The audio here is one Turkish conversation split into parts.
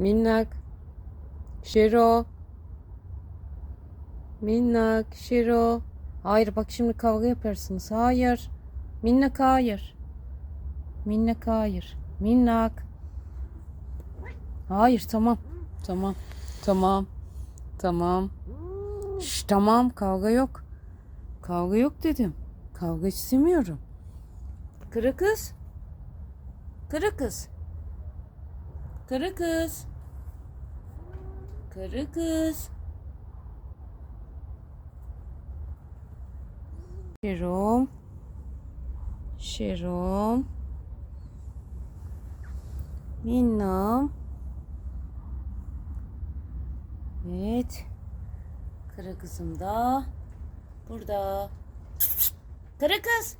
Minnak. Şiro. Minnak. Şiro. Hayır bak şimdi kavga yaparsınız. Hayır. Minnak hayır. Minnak hayır. Minnak. Hayır tamam. Tamam. Tamam. Tamam. Şş, tamam kavga yok. Kavga yok dedim. Kavga istemiyorum. Kırı kız. Kırı kız. Kırı kız. Kırı kız. Şerom. Şerom. Minnom. Evet. Kara kızım da burada. Kara kız.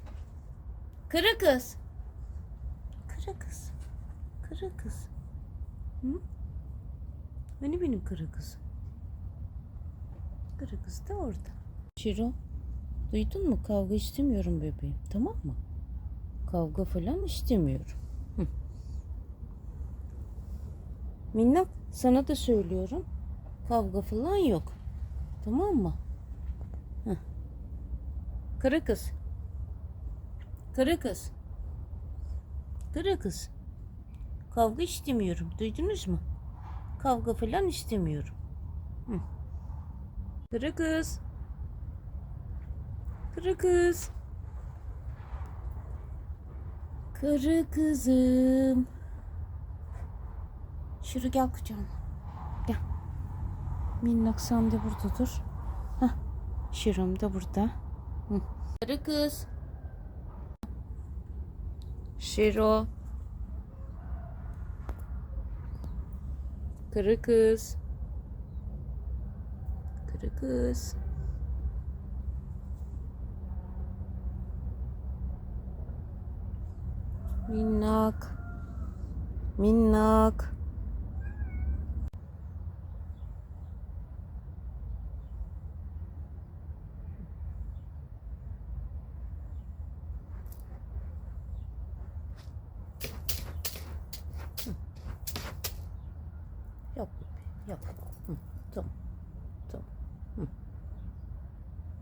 Kara kız. Kara kız. Kara kız. Hı? Hani benim kara kızım? Kara kız da orada. Şiro, duydun mu? Kavga istemiyorum bebeğim. Tamam mı? Kavga falan istemiyorum. Hı. Minnak, sana da söylüyorum. Kavga falan yok. Tamam mı? Heh. Kara kız. Kara kız. Kara kız. Kavga istemiyorum. Duydunuz mu? Kavga falan istemiyorum. Hı. Kara kız. Kara kız. Kara kızım. Şuru gel kucağıma. Gel. Minnak sen de burada dur. Hah. Şirom da burada. Hı. Kara kız. Şiro. Kara kız. Kara kız. Minnak. Minnak. No.